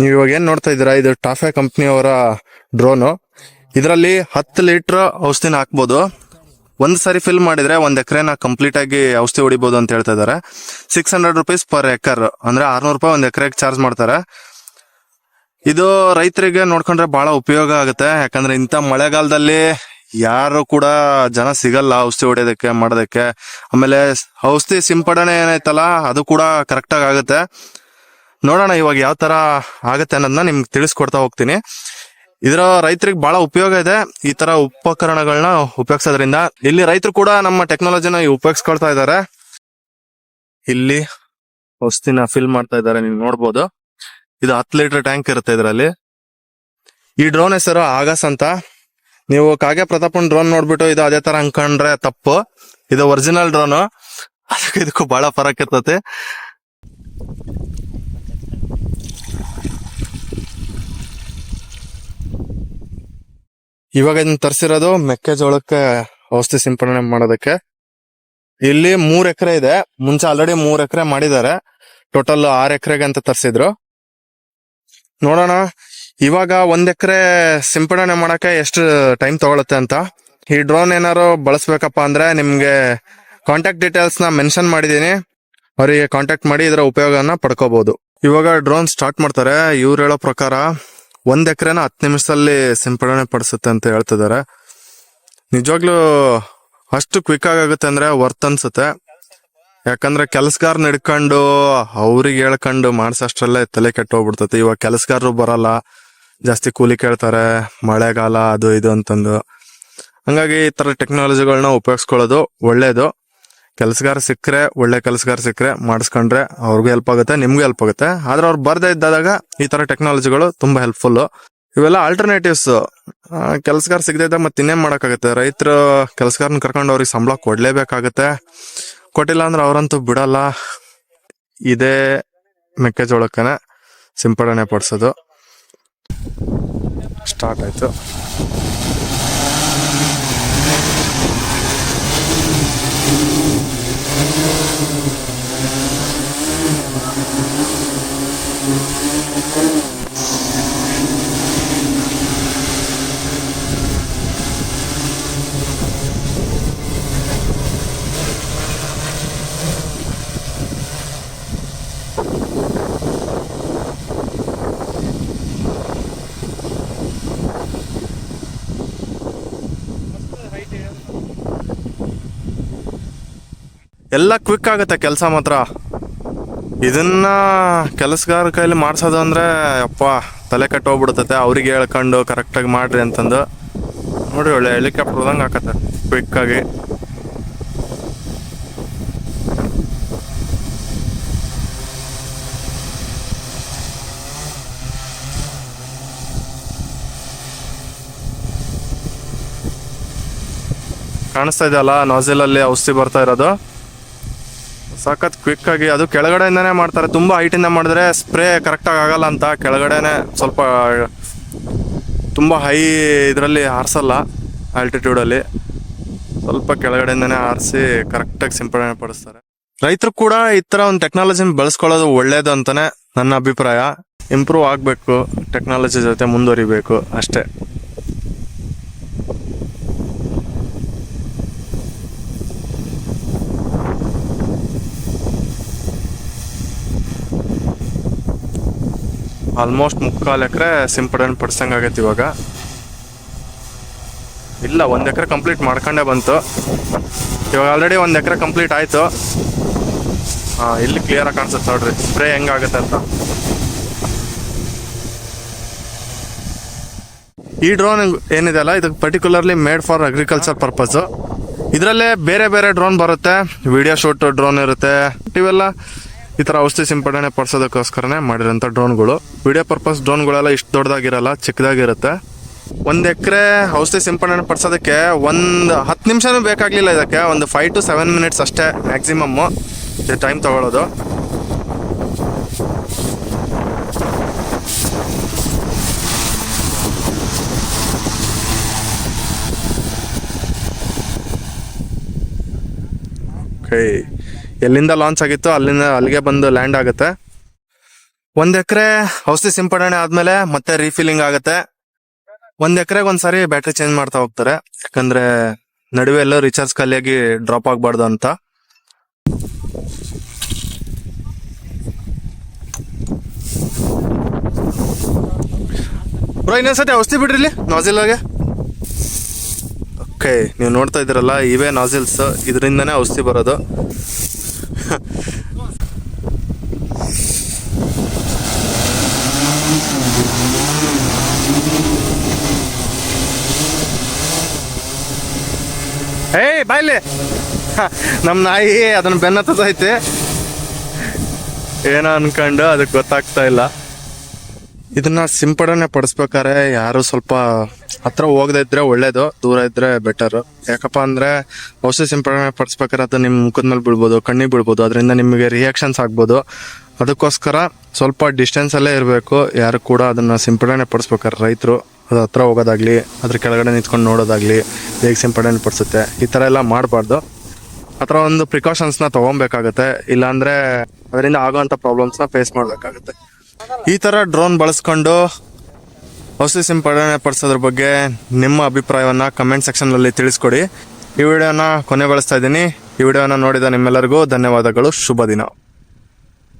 ನೀವು ಇವಾಗ ಏನ್ ನೋಡ್ತಾ ಇದ್ದೀರಾ? ಇದು ಟಾಫೆ ಕಂಪ್ನಿಯವರ ಡ್ರೋನು ಇದರಲ್ಲಿ ಹತ್ತು ಲೀಟರ್ ಔಷಧಿನ ಹಾಕ್ಬೋದು. ಒಂದ್ ಸಾರಿ ಫಿಲ್ ಮಾಡಿದ್ರೆ ಒಂದ್ ಎಕರೆನ ಕಂಪ್ಲೀಟ್ ಆಗಿ ಔಷಧಿ ಹೊಡಿಬೋದು ಅಂತ ಹೇಳ್ತಾ ಇದಾರೆ six hundred rupees per acre. ಅಂದ್ರೆ ಆರ್ನೂರು ರೂಪಾಯಿ ಒಂದ್ ಎಕರೆಗೆ ಚಾರ್ಜ್ ಮಾಡ್ತಾರೆ. ಇದು ರೈತರಿಗೆ ನೋಡ್ಕೊಂಡ್ರೆ ಬಹಳ ಉಪಯೋಗ ಆಗುತ್ತೆ. ಯಾಕಂದ್ರೆ ಇಂಥ ಮಳೆಗಾಲದಲ್ಲಿ ಯಾರು ಕೂಡ ಜನ ಸಿಗಲ್ಲ ಔಷಧಿ ಹೊಡೆಯೋದಕ್ಕೆ, ಮಾಡೋದಕ್ಕೆ. ಆಮೇಲೆ ಔಷಧಿ ಸಿಂಪಡಣೆ ಏನೈತಲ್ಲ ಅದು ಕೂಡ ಕರೆಕ್ಟಾಗಿ ಆಗುತ್ತೆ. ನೋಡೋಣ ಇವಾಗ ಯಾವ ತರ ಆಗುತ್ತೆ ಅನ್ನೋದನ್ನ ನಿಮ್ಗೆ ತಿಳಿಸ್ಕೊಡ್ತಾ ಹೋಗ್ತೀನಿ. ಇದರ ರೈತರಿಗೆ ಬಹಳ ಉಪಯೋಗ ಇದೆ ಈ ತರ ಉಪಕರಣಗಳನ್ನ ಉಪಯೋಗಿಸೋದ್ರಿಂದ. ಇಲ್ಲಿ ರೈತರು ಕೂಡ ನಮ್ಮ ಟೆಕ್ನಾಲಜಿನ ಉಪಯೋಗಿಸ್ಕೊಳ್ತಾ ಇದ್ದಾರೆ ಇಲ್ಲಿ ಔಷಧಿನ ಫಿಲ್ ಮಾಡ್ತಾ ಇದ್ದಾರೆ ನೀವು ನೋಡ್ಬೋದು. ಇದು ಹತ್ತು ಲೀಟರ್ ಟ್ಯಾಂಕ್ ಇರುತ್ತೆ ಇದರಲ್ಲಿ. ಈ ಡ್ರೋನ್ ಹೆಸರು ಆಗಸ್ ಅಂತ. ನೀವು ಕಾಗೆ ಪ್ರತಾಪನ್ ಡ್ರೋನ್ ನೋಡ್ಬಿಟ್ಟು ಇದು ಅದೇ ತರ ಅನ್ಕೊಂಡ್ರೆ ತಪ್ಪು. ಇದು ಒರಿಜಿನಲ್ ಡ್ರೋನ್ ಅದಕ್ಕೆ ಇದಕ್ಕೂ ಬಹಳ ಫರಕ್ ಇರ್ತದೆ ಇವಾಗ ಇದನ್ನ ತರಿಸಿರೋದು ಮೆಕ್ಕೆಜೋಳಕ್ಕೆ ಔಷಧಿ ಸಿಂಪಡಣೆ ಮಾಡೋದಕ್ಕೆ. ಇಲ್ಲಿ ಮೂರ್ ಎಕರೆ ಇದೆ. ಮುಂಚೆ ಆಲ್ರೆಡಿ ಮೂರ್ ಎಕರೆ ಮಾಡಿದ್ದಾರೆ. ಟೋಟಲ್ ಆರ್ ಎಕರೆಗೆ ಅಂತ ತರಿಸಿದ್ರು. ನೋಡೋಣ. ಇವಾಗ ಒಂದ್ ಎಕರೆ ಸಿಂಪಡಣೆ ಮಾಡಕ್ಕೆ ಎಷ್ಟು ಟೈಮ್ ತಗೊಳುತ್ತೆ ಅಂತ. ಈ ಡ್ರೋನ್ ಏನಾರು ಬಳಸ್ಬೇಕಪ್ಪ ಅಂದ್ರೆ ನಿಮ್ಗೆ ಕಾಂಟ್ಯಾಕ್ಟ್ ಡೀಟೇಲ್ಸ್ನ ಮೆನ್ಷನ್ ಮಾಡಿದೀನಿ ಅವರಿಗೆ ಕಾಂಟ್ಯಾಕ್ಟ್ ಮಾಡಿ ಇದರ ಉಪಯೋಗನ ಪಡ್ಕೋಬಹುದು ಇವಾಗ ಡ್ರೋನ್ ಸ್ಟಾರ್ಟ್ ಮಾಡ್ತಾರೆ. ಇವ್ರು ಹೇಳೋ ಪ್ರಕಾರ ಒಂದ್ ಎಕರೆನ ಹತ್ತು ನಿಮಿಷದಲ್ಲಿ ಸಿಂಪಡಣೆ ಪಡಿಸುತ್ತೆ ಅಂತ ಹೇಳ್ತಿದ್ದಾರೆ ನಿಜವಾಗ್ಲೂ ಅಷ್ಟು ಕ್ವಿಕ್ ಆಗುತ್ತೆ ಅಂದ್ರೆ ವರ್ತ್ ಅನ್ಸುತ್ತೆ. ಯಾಕಂದ್ರೆ ಕೆಲಸಗಾರ ನಡ್ಕೊಂಡು ಅವ್ರಿಗೆ ಹೇಳ್ಕೊಂಡು ಮಾಡ್ಸಷ್ಟ್ರಲ್ಲೇ ತಲೆ ಕೆಟ್ಟೋಗ್ಬಿಡ್ತೈತಿ ಇವಾಗ ಕೆಲಸಗಾರರು ಬರಲ್ಲ, ಜಾಸ್ತಿ ಕೂಲಿ ಕೇಳ್ತಾರೆ, ಮಳೆಗಾಲ ಅದು ಇದು ಅಂತಂದು. ಹಂಗಾಗಿ ಈ ತರ ಟೆಕ್ನಾಲಜಿಗಳನ್ನ ಉಪಯೋಗಿಸ್ಕೊಳ್ಳೋದು ಒಳ್ಳೇದು. ಕೆಲಸಗಾರ ಸಿಕ್ಕರೆ, ಒಳ್ಳೆ ಕೆಲಸಗಾರ ಸಿಕ್ಕರೆ ಮಾಡಿಸ್ಕೊಂಡ್ರೆ ಅವ್ರಿಗೂ ಹೆಲ್ಪ್ ಆಗುತ್ತೆ, ನಿಮ್ಗೂ ಹೆಲ್ಪ್ ಆಗುತ್ತೆ. ಆದ್ರೆ ಅವ್ರು ಬರ್ದೇ ಇದ್ದಾಗ ಈ ತರ ಟೆಕ್ನಾಲಜಿಗಳು ತುಂಬಾ ಹೆಲ್ಪ್ಫುಲ್ ಇವೆಲ್ಲ ಆಲ್ಟರ್ನೇಟಿವ್ಸ್ ಕೆಲಸಗಾರ ಸಿಗದೆ ಇದ್ದಾಗ ಮತ್ತೆ ಇನ್ನೇನ್ ಮಾಡೋಕ್ಕಾಗುತ್ತೆ? ರೈತರು ಕೆಲಸಗಾರನ ಕರ್ಕೊಂಡು ಅವ್ರಿಗೆ ಸಂಬಳ ಕೊಡ್ಲೇಬೇಕಾಗತ್ತೆ. ಕೊಟ್ಟಿಲ್ಲ ಅಂದ್ರೆ ಅವ್ರಂತೂ ಬಿಡಲ್ಲ. ಇದೇ ಮೆಕ್ಕೆಜೋಳಕ್ಕನೆ ಸಿಂಪಡಣೆ ಪಡಿಸೋದು. ಸ್ಟಾರ್ಟ್ ಆಯ್ತು. ಎಲ್ಲ ಕ್ವಿಕ್ ಆಗುತ್ತೆ ಕೆಲಸ ಮಾತ್ರ. ಇದನ್ನ ಕೆಲಸಗಾರ ಕೈಲಿ ಮಾಡಿಸೋದು ಅಂದರೆ ಅಪ್ಪ ತಲೆ ಕೆಟ್ಟೋಗ್ಬಿಡ್ತತೆ ಅವ್ರಿಗೆ ಹೇಳ್ಕೊಂಡು ಕರೆಕ್ಟಾಗಿ ಮಾಡ್ರಿ ಅಂತಂದು. ನೋಡಿ, ಒಳ್ಳೆ ಹೆಲಿಕಾಪ್ಟರ್ ಹೋದಂಗೆ ಹಾಕತ್ತೆ ಕ್ವಿಕ್ ಆಗಿ. ಕಾಣಿಸ್ತಾ ಇದೆಯಲ್ಲ, ನಾಸಿಲ್ ಅಲ್ಲಿ ಔಷಧಿ ಬರ್ತಾ ಇರೋದು. ಸಖತ್ ಕ್ವಿಕ್ ಆಗಿ ಅದು ಕೆಳಗಡೆಯಿಂದಾನೆ ಮಾಡ್ತಾರೆ. ತುಂಬಾ ಹೈಟಿಂದ ಮಾಡಿದ್ರೆ ಸ್ಪ್ರೇ ಕರೆಕ್ಟಾಗಿ ಆಗಲ್ಲ ಅಂತ ಕೆಳಗಡೆನೆ ಸ್ವಲ್ಪ, ತುಂಬಾ ಹೈ ಇದರಲ್ಲಿ ಹಾರಿಸಲ್ಲ ಆಲ್ಟಿಟ್ಯೂಡ್ ಅಲ್ಲಿ. ಸ್ವಲ್ಪ ಕೆಳಗಡೆಯಿಂದಾನೆ ಹಾರಿಸಿ ಕರೆಕ್ಟಾಗಿ ಸಿಂಪಡಣೆ ಪಡಿಸ್ತಾರೆ. ರೈತರು ಕೂಡ ಈ ತರ ಒಂದು ಟೆಕ್ನಾಲಜಿನ ಬಳಸ್ಕೊಳ್ಳೋದು ಒಳ್ಳೇದು ಅಂತಾನೆ ನನ್ನ ಅಭಿಪ್ರಾಯ. ಇಂಪ್ರೂವ್ ಆಗಬೇಕು ಟೆಕ್ನಾಲಜಿ ಜೊತೆ ಮುಂದುವರಿಬೇಕು ಅಷ್ಟೇ. ಆಲ್ಮೋಸ್ಟ್ ಮುಕ್ಕಾಲು ಎಕರೆ ಸಿಂಪಡಣೆ ಪಡಿಸಂಗಾಗೈತೆ ಇವಾಗ. ಇಲ್ಲ, ಒಂದು ಎಕರೆ ಕಂಪ್ಲೀಟ್ ಮಾಡ್ಕೊಂಡೇ ಬಂತು. ಇವಾಗ ಆಲ್ರೆಡಿ ಒಂದು ಎಕರೆ ಕಂಪ್ಲೀಟ್ ಆಯಿತು. ಹಾಂ, ಇಲ್ಲಿ ಕ್ಲಿಯರಾಗಿ ಕಾಣಿಸುತ್ತೆ ನೋಡ್ರಿ. ಸ್ಪ್ರೇ ಹೆಂಗಾಗುತ್ತೆ ಅಂತ. ಈ ಡ್ರೋನ್ ಏನಿದೆ ಅಲ್ಲ, ಇದು particularly made for agriculture purpose ಇದರಲ್ಲೇ ಬೇರೆ ಬೇರೆ ಡ್ರೋನ್ ಬರುತ್ತೆ. ವಿಡಿಯೋ ಶೂಟ್ ಡ್ರೋನ್ ಇರುತ್ತೆ. ಇವೆಲ್ಲ ಈ ತರ ಔಷಧಿ ಸಿಂಪಡಣೆ ಪಡಿಸೋದಕ್ಕೋಸ್ಕರನೇ ಮಾಡಿರೋಂಥ ಡ್ರೋನ್ಗಳು. ವಿಡಿಯೋ ಪರ್ಪಸ್ ಡ್ರೋನ್ಗಳೆಲ್ಲ ಇಷ್ಟು ದೊಡ್ಡದಾಗಿರಲ್ಲ, ಚಿಕ್ಕದಾಗಿರುತ್ತೆ. ಒಂದು ಎಕರೆ ಔಷಧಿ ಸಿಂಪಡಣೆ ಪಡಿಸೋದಕ್ಕೆ ಒಂದು ಹತ್ತು ನಿಮಿಷನೂ ಬೇಕಾಗಲಿಲ್ಲ ಇದಕ್ಕೆ. ಒಂದು ಫೈವ್ ಟು ಸೆವೆನ್ ಮಿನಿಟ್ಸ್ ಅಷ್ಟೇ ಮ್ಯಾಕ್ಸಿಮಮ್ ಟೈಮ್ ತಗೊಳ್ಳೋದು ಓಕೆ ಎಲ್ಲಿಂದ ಲಾಂಚ್ ಆಗಿತ್ತು ಅಲ್ಲಿಂದ ಅಲ್ಲಿಗೆ ಬಂದು ಲ್ಯಾಂಡ್ ಆಗುತ್ತೆ. ಒಂದು ಎಕರೆ ಔಷಧಿ ಸಿಂಪಡಣೆ ಆದ್ಮೇಲೆ ಮತ್ತೆ ರೀಫಿಲ್ಲಿಂಗ್ ಆಗುತ್ತೆ. ಒಂದು ಎಕರೆಗೆ ಒಂದ್ಸರಿ ಬ್ಯಾಟ್ರಿ ಚೇಂಜ್ ಮಾಡ್ತಾ ಹೋಗ್ತಾರೆ. ಯಾಕಂದ್ರೆ ನಡುವೆ ಎಲ್ಲ ರಿಚಾರ್ಜ್ ಖಾಲಿಯಾಗಿ ಡ್ರಾಪ್ ಆಗ್ಬಾರ್ದು ಅಂತ. ಬ್ರೋ ಇನ್ನೊಂದ್ಸತಿ ಔಷಧಿ ಬಿಡ್ರಿ ನಾಜಿಲ್ಗೆ ಓಕೆ ನೀವು ನೋಡ್ತಾ ಇದ್ದೀರಲ್ಲ, ಇವೇ ನಾಜಿಲ್ಸ್ ಇದರಿಂದನೇ ಔಷಧಿ ಬರೋದು. ಏಯ್ ಬಾಯ್ಲಿ ನಮ್ಮ ನಮ್ ನಾಯಿ ಅದನ್ನ ಬೆನ್ನತ್ತೈತೆ ಏನೋ ಅನ್ಕೊಂಡು ಅದಕ್ಕೆ ಗೊತ್ತಾಗ್ತಾ ಇಲ್ಲ. ಇದನ್ನ ಸಿಂಪಡಣೆ ಪಡಿಸ್ಬೇಕಾರೆ ಯಾರು ಸ್ವಲ್ಪ ಹತ್ರ ಹೋಗದೇ ಇದ್ರೆ ಒಳ್ಳೇದು, ದೂರ ಇದ್ರೆ ಬೆಟರ್ ಯಾಕಪ್ಪ ಅಂದ್ರೆ ಔಷಧಿ ಸಿಂಪಡಣೆ ಪಡಿಸ್ಬೇಕಾದ್ರೆ ಅದು ನಿಮ್ ಮುಖದ ಮೇಲೆ ಬೀಳ್ಬೋದು, ಕಣ್ಣಿಗೆ ಬೀಳ್ಬೋದು, ಅದರಿಂದ ನಿಮಗೆ ರಿಯಾಕ್ಷನ್ಸ್ ಆಗ್ಬೋದು. ಅದಕ್ಕೋಸ್ಕರ ಸ್ವಲ್ಪ ಡಿಸ್ಟೆನ್ಸ್ ಅಲ್ಲೇ ಇರಬೇಕು. ಯಾರು ಕೂಡ ಅದನ್ನ ಸಿಂಪಡಣೆ ಪಡಿಸ್ಬೇಕಾರೆ ರೈತರು ಅದು ಹತ್ರ ಹೋಗೋದಾಗ್ಲಿ, ಅದ್ರ ಕೆಳಗಡೆ ನಿಂತ್ಕೊಂಡು ನೋಡೋದಾಗ್ಲಿ ಹೇಗೆ ಸಿಂಪಡಣೆ ಪಡಿಸುತ್ತೆ, ಈ ಥರ ಎಲ್ಲ ಮಾಡಬಾರ್ದು. ಹತ್ರ ಒಂದು ಪ್ರಿಕಾಷನ್ಸ್ನ ತೊಗೊಬೇಕಾಗತ್ತೆ. ಇಲ್ಲಾಂದರೆ ಅದರಿಂದ ಆಗೋವಂಥ ಪ್ರಾಬ್ಲಮ್ಸ್ನ ಫೇಸ್ ಮಾಡಬೇಕಾಗುತ್ತೆ. ಈ ಥರ ಡ್ರೋನ್ ಬಳಸ್ಕೊಂಡು ಔಷಧಿ ಸಿಂಪಡಣೆ ಪಡಿಸೋದ್ರ ಬಗ್ಗೆ ನಿಮ್ಮ ಅಭಿಪ್ರಾಯವನ್ನು ಕಮೆಂಟ್ ಸೆಕ್ಷನ್ನಲ್ಲಿ ತಿಳಿಸ್ಕೊಡಿ. ಈ ವಿಡಿಯೋನ ಕೊನೆ ಬಳಸ್ತಾ ಇದ್ದೀನಿ. ಈ ವಿಡಿಯೋನ ನೋಡಿದ ನಿಮ್ಮೆಲ್ಲರಿಗೂ ಧನ್ಯವಾದಗಳು. ಶುಭ ದಿನ.